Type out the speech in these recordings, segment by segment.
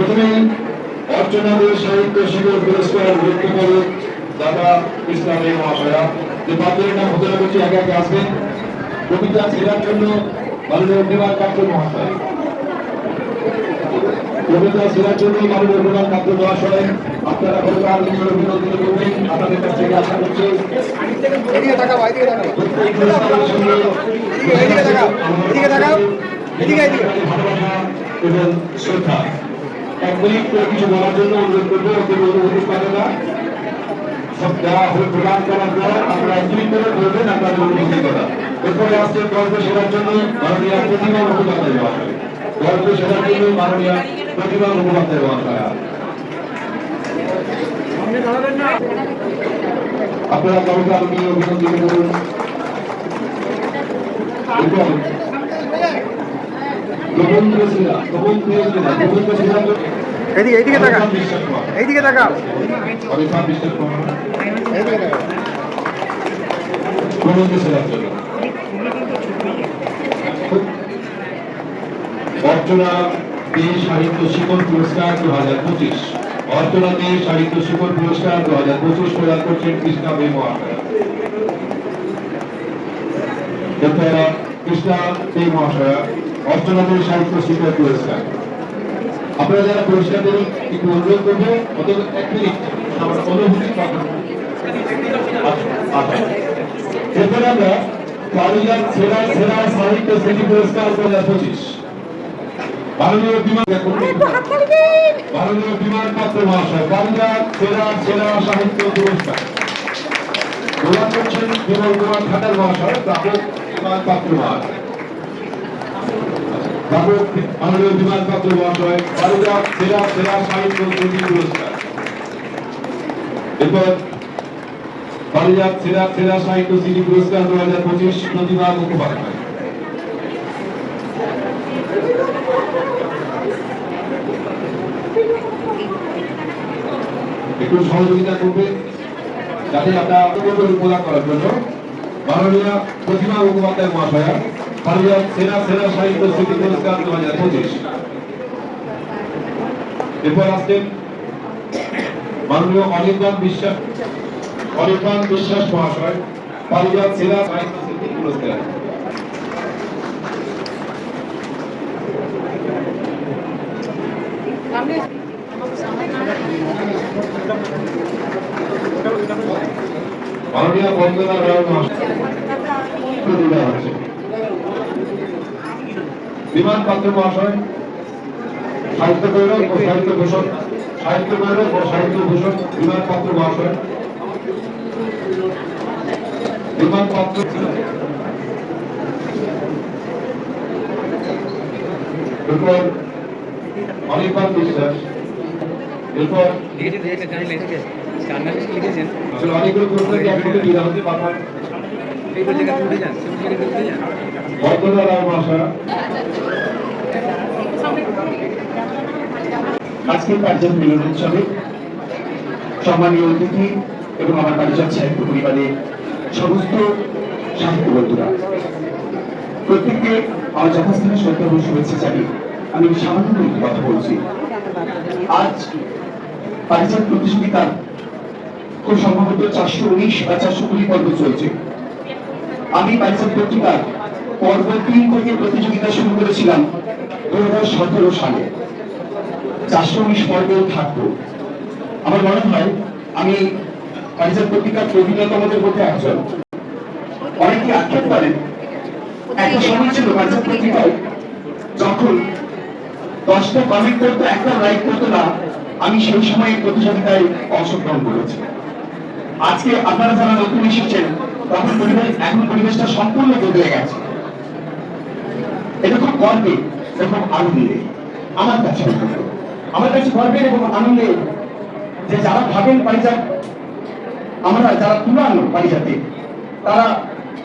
প্রথমেই অর্চনাদের সাহিত্য শিবির পুরস্কার গুরুত্ব করে দাদা ইসলামী মহাশয়া। যে পাত্রের নাম ঘোষণা করছি আগে আগে আসবেন কবিতা ছেড়ার জন্য মাননীয় বিমান কাপ্ত মহাশয়। কবিতা ছেড়ার জন্য মাননীয় বিমান কাপ্ত মহাশয়। আপনারা সরকার হিসেবে বিনোদন করবেন আপনাদের কাছ থেকে আশা করছি। এবং শ্রদ্ধা। এক মিনিট করে কিছু বলার জন্য অনুরোধ করব ওদের অনুমতি পাবে না সব দেওয়া হয়ে প্রদান করার পর আপনারা এক মিনিট করে বলবেন, আপনাদের অনুমতি কথা এরপরে আসছে গল্প সেবার জন্য মাননীয় প্রতিমা মুখোপাধ্যায় মহাশয়। গল্প সেবার জন্য মাননীয় প্রতিমা মুখোপাধ্যায় মহাশয়। আপনারা কাউকে আপনি অভিনন্দন করুন এবং এইদিকে এইদিকে গোবিন্দ সিনহার জন্য অর্চনা দে সাহিত্য শিখর পুরস্কার দু হাজার পঁচিশ। অর্চনা দে সাহিত্য শিখর পুরস্কার দু হাজার পঁচিশ প্রদান করছেন কৃষ্ণা বে মহাশয়। কৃষ্ণা বে মহাশয়া। অর্চনা দে সাহিত্য শিখর পুরস্কার। আপনারা যারা পুরস্কার দেবেন, একটু অনুরোধ করব, অন্তত এক মিনিট আচ্ছা। এরপরে আমরা সেরা সেরা সাহিত্য পুরস্কার পঁচিশ। মাননীয় বিমান পাত্র মহাশয় পারিজাত সেরা সেরা সাহিত্য পুরস্কার। বিমল কুমার খাটাল মহাশয় বিমান পাত্র মহাশয়। প্রাপক মাননীয় বিমান পাত্র মহাশয় সেরা সেরা সাহিত্য স্মৃতি পুরস্কার। এরপর সেরা সেরা সাহিত্য স্মৃতি পুরস্কার দু হাজার পঁচিশ প্রতিভা মুখোপাধ্যায়। একটু সহযোগিতা করবে, যাতে আমরা অগ্রগতি প্রদান করার জন্য মাননীয় প্রতিমা মুখোপাধ্যায় মহাশয়া। পারিজাত সেরা সেরা সাহিত্য, স্মৃতি পুরস্কার দু হাজার পঁচিশ। এরপর আসছেন মাননীয় অনির্বাণ বিশ্বাস অনির্বাণ বিশ্বাস মহাশয় সেরা সাহিত্য, স্মৃতি পুরস্কার। মাননীয় বন্দনা রায় মহাশয়। বিমান পাত্র মহাশয় সাহিত্য গৌরব ও সাহিত্য ভূষণ। সাহিত্য গৌরব ও সাহিত্য ভূষণ বিমান পাত্র মহাশয়। বিমান পাত্র এরপর অনির্বাণ বিশ্বাস। এরপর অনেকগুলো প্রশ্ন এবং আমার সমস্ত প্রত্যেককে যথাস্থানে শ্রদ্ধা শুভেচ্ছা জানিয়ে আমি সামান্য কথা বলছি। আজ পারিষদ প্রতিযোগিতা খুব সম্ভবত চারশো উনিশ বা চারশো কুড়ি পর্ব চলছে। আমি পারিষদ পত্রিকার পর্ব তিন থেকে প্রতিযোগিতা শুরু করেছিলাম দু হাজার সতেরো সালে। চারশো উনিশ পর্বেও থাকব। আমার মনে হয় আমি পারিজাত পত্রিকার প্রবীণতমদের মধ্যে একজন। অনেকে আক্ষেপ করেন একটা সময় ছিল পারিজাত পত্রিকায়, যখন দশটা কমেন্ট করতো একটা লাইক করতো না, আমি সেই সময় প্রতিযোগিতায় অংশগ্রহণ করেছি। আজকে আপনারা যারা নতুন এসেছেন তখন পরিবেশ এখন পরিবেশটা সম্পূর্ণ বদলে গেছে। এটা খুব গর্বে এবং আনন্দে আমার কাছে আমার কাছে গর্বের এবং আনন্দে যে যারা ভাবেন পারিজাত, আমরা যারা পুরানো পারিজাতে, তারা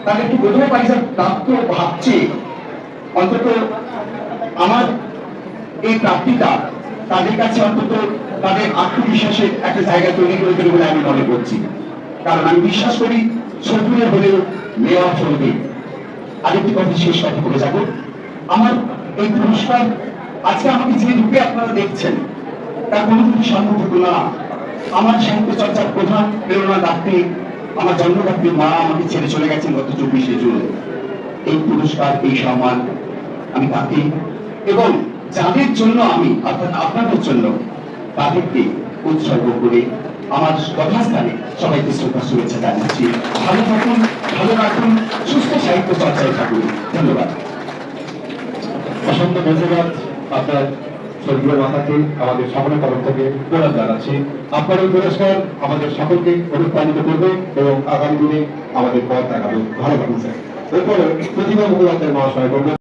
তাদের একটু প্রথমে পারিজাত প্রাপ্ত ভাবছে, অন্তত আমার এই প্রাপ্তিটা তাদের কাছে অন্তত তাদের আত্মবিশ্বাসের একটা জায়গা তৈরি করে দেবে বলে আমি মনে করছি। কারণ আমি বিশ্বাস করি শত্রুদের হলেও নেওয়া চলবে। আরেকটি কথা শেষ কথা বলে যাব। আমার এই পুরস্কার, আজকে আমাকে যে রূপে আপনারা দেখছেন, তার কোনো কিছু সম্ভবযোগ্য না। আমার সাহিত্য চর্চার প্রধান প্রেরণা দাত্রী আমার জন্মদাত্রী মা আমাকে ছেড়ে চলে গেছেন গত চব্বিশে জুন। এই পুরস্কার, এই সম্মান আমি তাকে এবং যাদের জন্য আমি, অর্থাৎ আপনাদের জন্য তাদেরকে উৎসর্গ করে আমার যথাস্থানে সবাইকে শ্রদ্ধা শুভেচ্ছা জানাচ্ছি ভালো থাকুন, ভালো রাখুন, সুস্থ সাহিত্য চর্চায় থাকুন। ধন্যবাদ। অসংখ্য ধন্যবাদ আপনার স্বর্গীয় মাতাকে, আমাদের সকলের তরফ থেকে প্রণাম জানাচ্ছি। আপনার এই পুরস্কার আমাদের সকলকে অনুপ্রাণিত করবে এবং আগামী দিনে আমাদের পথ দেখাবে ভালো থাকুন স্যার। এরপরে প্রতিভা মুখোপাধ্যায় মহাশয় বলবেন